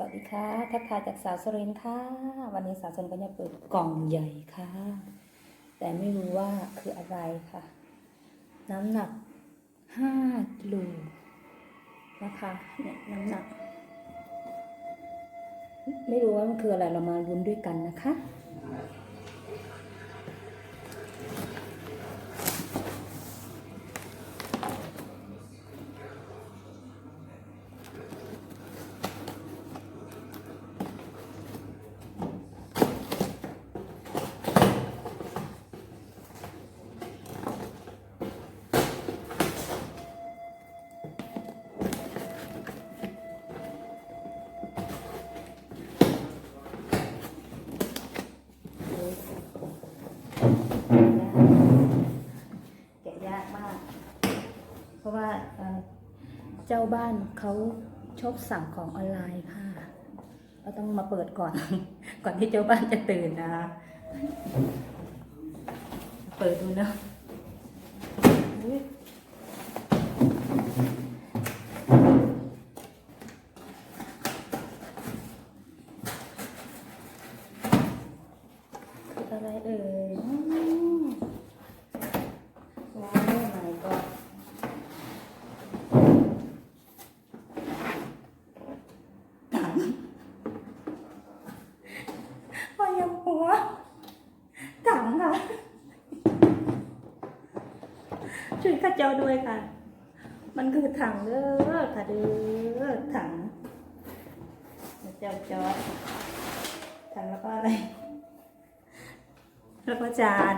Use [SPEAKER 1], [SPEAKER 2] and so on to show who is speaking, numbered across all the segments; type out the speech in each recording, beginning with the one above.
[SPEAKER 1] วัสดีค่ะ ทักทายจากสาวสรินค่ะ วันนี้สาวสรินก็จะเปิดกล่องใหญ่ค่ะ แต่ไม่รู้ว่าคืออะไรค่ะ น้ำหนักห้ากิโลนะคะเนี่ยน้ำหนัก ไม่รู้ว่ามันคืออะไรเรามาลุ้นด้วยกันนะคะ เจ้าบ้านเขาชอบสั่งของออนไลน์ค่ะเราต้องมาเปิดก่อน ก่อนที่เจ้าบ้านจะตื่นนะคะเปิดดูนะอุ๊ยคืออะไรเอ่ยว้าวไหนก็ถังพอยังหัวถังค่ะ ช่วยข้าเจ้าด้วยค่ะ มันคือถังเด้อค่ะเด้อถังเจ้าจอดถังแล้วก็อะไร แล้วก็จาน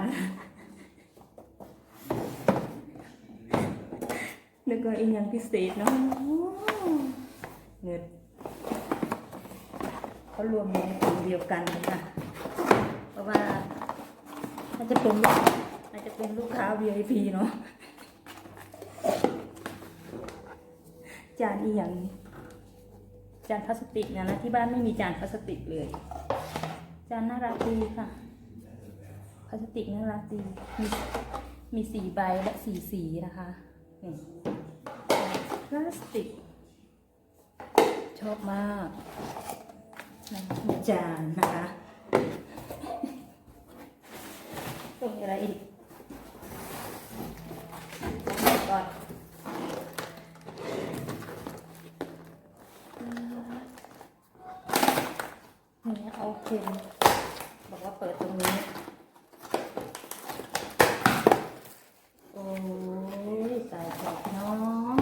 [SPEAKER 1] นึกว่าอีกอย่างพิเศษเนาะเงินเขารวมในถุงเดียวกันค่ะเพราะว่าน่าจะเป็นน่าจะเป็นลูกค้า VIP เนาะ จานอีอย่างจานพลาสติกนะนะที่บ้านไม่มีจานพลาสติกเลย จานน่ารักดีค่ะพลาสติกน่ารักดีมีมีสีใบและสีสีนะคะนี่พลาสติก ชอบมากจานนะคะต้องมีอะไรอีก นี่เอาเข็มบอกว่าเปิดตรงนี้ โอ้ยใส่ขอบน้อง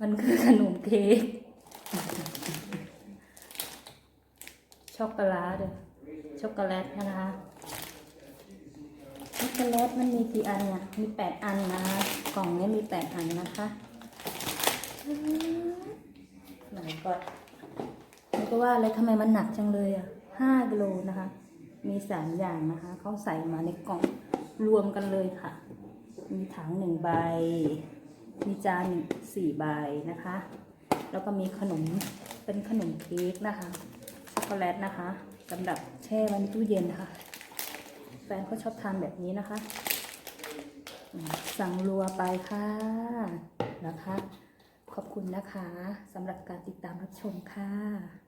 [SPEAKER 1] มันคือขนมเค้กช็อกโกแลตช็อกโกแลตนะคะช็อกโกแลตมันมีกี่อันเนี่ย มีแปดอันนะ กล่องนี้มีแปดอันนะคะ หนก่อนมันก็ว่าเลยทำไมมันหนักจังเลยอะห้ากิโลนะคะ มีสามอย่างนะคะเขาใส่มาในกล่องรวมกันเลยค่ะ มีถังหนึ่งใบ มีจานสี่ใบนะคะ แล้วก็มีขนมเป็นขนมเค้กนะคะช็อกโกแลตนะคะสำหรับแช่ไว้ในตู้เย็นนะคะแฟนเขาชอบทานแบบนี้นะคะ สั่งรัวไปค่ะนะคะ ขอบคุณนะคะสำหรับการติดตามรับชมค่ะ